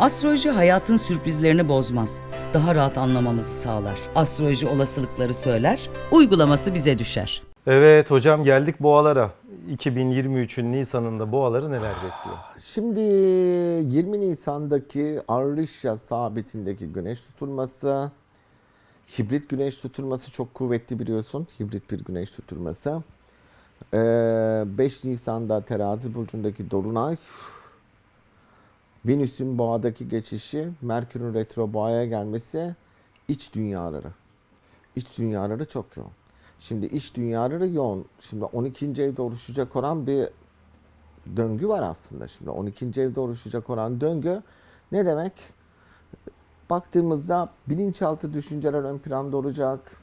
Astroloji hayatın sürprizlerini bozmaz. Daha rahat anlamamızı sağlar. Astroloji olasılıkları söyler, uygulaması bize düşer. Evet hocam geldik boğalara. 2023'ün Nisan'ında boğaları neler bekliyor? Şimdi 20 Nisan'daki Arrisha sabitindeki güneş tutulması, hibrit güneş tutulması çok kuvvetli biliyorsun. Hibrit bir güneş tutulması. Ee, 5 Nisan'da terazi burcundaki dolunay, Venüs'ün boğadaki geçişi, Merkür'ün retro boğaya gelmesi, iç dünyaları. İç dünyaları çok yoğun. Şimdi iç dünyaları yoğun. Şimdi 12. evde oluşacak olan bir döngü var aslında. Şimdi 12. evde oluşacak olan döngü ne demek? Baktığımızda bilinçaltı düşünceler ön planda olacak.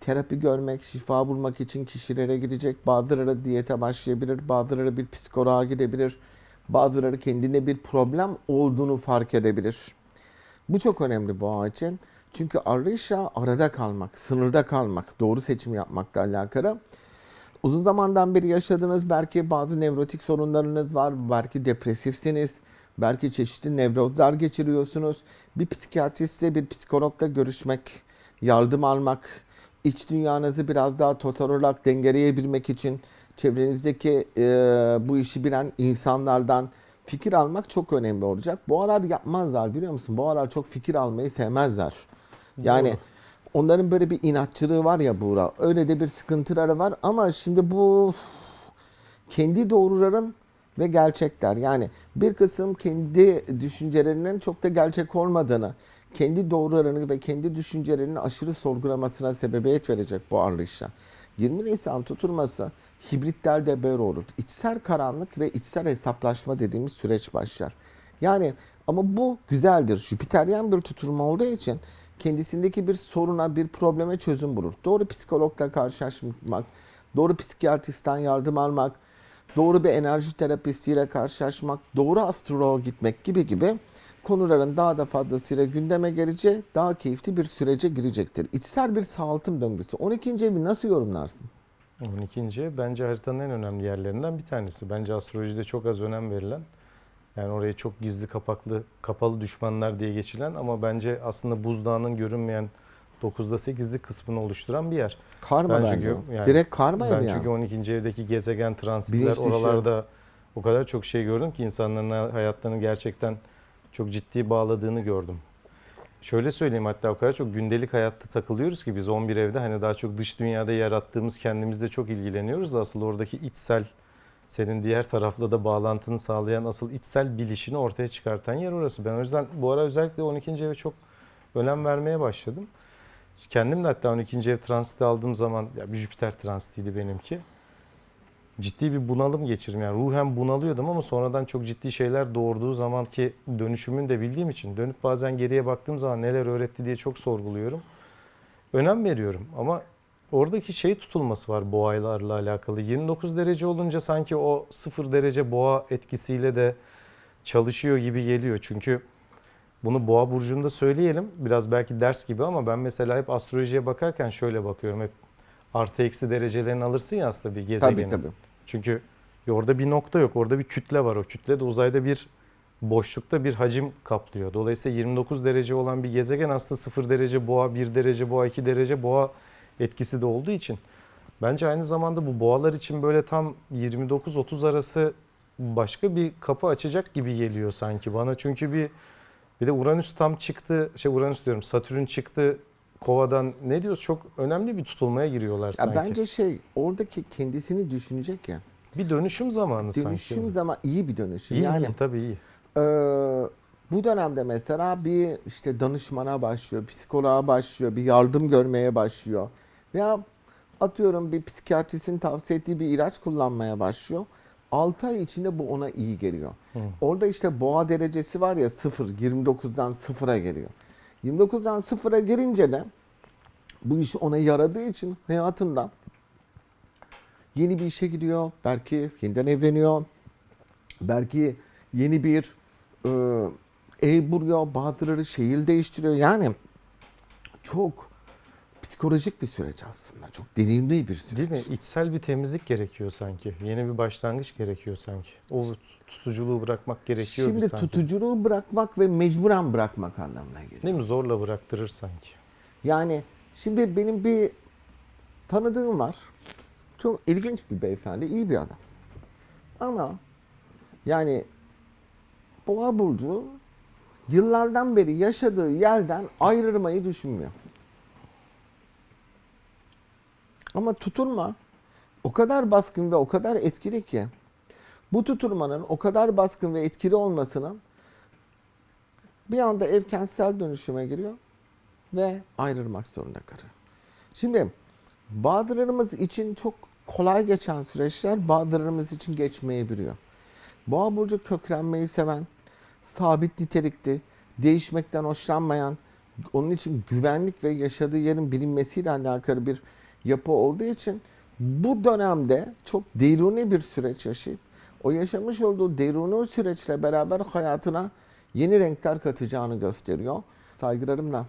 Terapi görmek, şifa bulmak için kişilere gidecek. Bazıları diyete başlayabilir, bazıları bir psikoloğa gidebilir. Bazıları kendine bir problem olduğunu fark edebilir. Bu çok önemli boğa için. Çünkü arayışa arada kalmak, sınırda kalmak, doğru seçim yapmakla alakalı. Uzun zamandan beri yaşadığınız belki bazı nevrotik sorunlarınız var, belki depresifsiniz, belki çeşitli nevrozlar geçiriyorsunuz. Bir psikiyatristle, bir psikologla görüşmek, yardım almak, iç dünyanızı biraz daha total olarak dengeleyebilmek için çevrenizdeki e, bu işi bilen insanlardan fikir almak çok önemli olacak. Bu aralar yapmazlar biliyor musun? Bu aralar çok fikir almayı sevmezler. Yani Doğru. onların böyle bir inatçılığı var ya Buğra. Öyle de bir sıkıntıları var ama şimdi bu kendi doğruların ve gerçekler. Yani bir kısım kendi düşüncelerinin çok da gerçek olmadığını, kendi doğrularını ve kendi düşüncelerinin aşırı sorgulamasına sebebiyet verecek bu arayışla. 20 Nisan tutulması hibritlerde böyle olur. İçsel karanlık ve içsel hesaplaşma dediğimiz süreç başlar. Yani ama bu güzeldir. Jüpiteryen bir tutulma olduğu için kendisindeki bir soruna, bir probleme çözüm bulur. Doğru psikologla karşılaşmak, doğru psikiyatristten yardım almak, doğru bir enerji terapistiyle karşılaşmak, doğru astroloğa gitmek gibi gibi konuların daha da fazlasıyla gündeme geleceği, daha keyifli bir sürece girecektir. İçsel bir sağaltım döngüsü. 12. evi nasıl yorumlarsın? 12. bence haritanın en önemli yerlerinden bir tanesi. Bence astrolojide çok az önem verilen. Yani oraya çok gizli kapaklı, kapalı düşmanlar diye geçilen ama bence aslında buzdağının görünmeyen 9'da 8'lik kısmını oluşturan bir yer. Karma Ben bence. çünkü yani Direkt karma Ben evi çünkü yani. 12. evdeki gezegen transitler Bilinç dışı. oralarda o kadar çok şey gördüm ki insanların hayatlarını gerçekten çok ciddi bağladığını gördüm. Şöyle söyleyeyim hatta o kadar çok gündelik hayatta takılıyoruz ki biz 11 evde hani daha çok dış dünyada yarattığımız kendimizle çok ilgileniyoruz. Asıl oradaki içsel senin diğer tarafla da bağlantını sağlayan asıl içsel bilişini ortaya çıkartan yer orası. Ben o yüzden bu ara özellikle 12. eve çok önem vermeye başladım. Kendim de hatta 12. ev transiti aldığım zaman ya bir Jüpiter transitiydi benimki. Ciddi bir bunalım geçirdim. Yani ruhen bunalıyordum ama sonradan çok ciddi şeyler doğurduğu zamanki dönüşümünü de bildiğim için dönüp bazen geriye baktığım zaman neler öğretti diye çok sorguluyorum. Önem veriyorum ama oradaki şey tutulması var boğalarla alakalı. 29 derece olunca sanki o 0 derece boğa etkisiyle de çalışıyor gibi geliyor. Çünkü bunu boğa burcunda söyleyelim. Biraz belki ders gibi ama ben mesela hep astrolojiye bakarken şöyle bakıyorum. Hep artı eksi derecelerini alırsın ya aslında bir gezegenin. Tabii tabii. Çünkü orada bir nokta yok. Orada bir kütle var. O kütle de uzayda bir boşlukta bir hacim kaplıyor. Dolayısıyla 29 derece olan bir gezegen aslında 0 derece boğa, 1 derece boğa, 2 derece boğa etkisi de olduğu için bence aynı zamanda bu boğalar için böyle tam 29-30 arası başka bir kapı açacak gibi geliyor sanki bana. Çünkü bir bir de Uranüs tam çıktı, şey Uranüs diyorum Satürn çıktı kovadan ne diyoruz çok önemli bir tutulmaya giriyorlar Ya sanki. bence şey oradaki kendisini düşünecek ya. Bir dönüşüm zamanı Dönüşüm sanki. zaman iyi bir dönüşüm. İyi, yani iyi, tabii iyi. Ee, bu dönemde mesela bir işte danışmana başlıyor, psikoloğa başlıyor, bir yardım görmeye başlıyor. Veya atıyorum bir psikiyatristin tavsiye ettiği bir ilaç kullanmaya başlıyor. 6 ay içinde bu ona iyi geliyor. Orada işte boğa derecesi var ya 0, 29'dan 0'a geliyor. 29'dan 0'a gelince de bu iş ona yaradığı için hayatında yeni bir işe gidiyor. Belki yeniden evleniyor. Belki yeni bir e, ev buluyor. Bazıları şehir değiştiriyor. Yani çok psikolojik bir süreç aslında. Çok derinli bir süreç. Değil mi? İçsel bir temizlik gerekiyor sanki. Yeni bir başlangıç gerekiyor sanki. O tutuculuğu bırakmak gerekiyor Şimdi sanki. tutuculuğu bırakmak ve mecburen bırakmak anlamına geliyor. Değil mi? Zorla bıraktırır sanki. Yani şimdi benim bir tanıdığım var. Çok ilginç bir beyefendi, iyi bir adam. Ama yani Boğa burcu yıllardan beri yaşadığı yerden ayrılmayı düşünmüyor. Ama tutunma o kadar baskın ve o kadar etkili ki bu tutunmanın o kadar baskın ve etkili olmasının bir anda ev kentsel dönüşüme giriyor ve ayrılmak zorunda kalıyor. Şimdi bazılarımız için çok kolay geçen süreçler bazılarımız için geçmeyebiliyor. Boğa burcu köklenmeyi seven, sabit nitelikli, değişmekten hoşlanmayan, onun için güvenlik ve yaşadığı yerin bilinmesiyle alakalı bir yapı olduğu için bu dönemde çok deruni bir süreç yaşayıp o yaşamış olduğu deruni süreçle beraber hayatına yeni renkler katacağını gösteriyor. Saygılarımla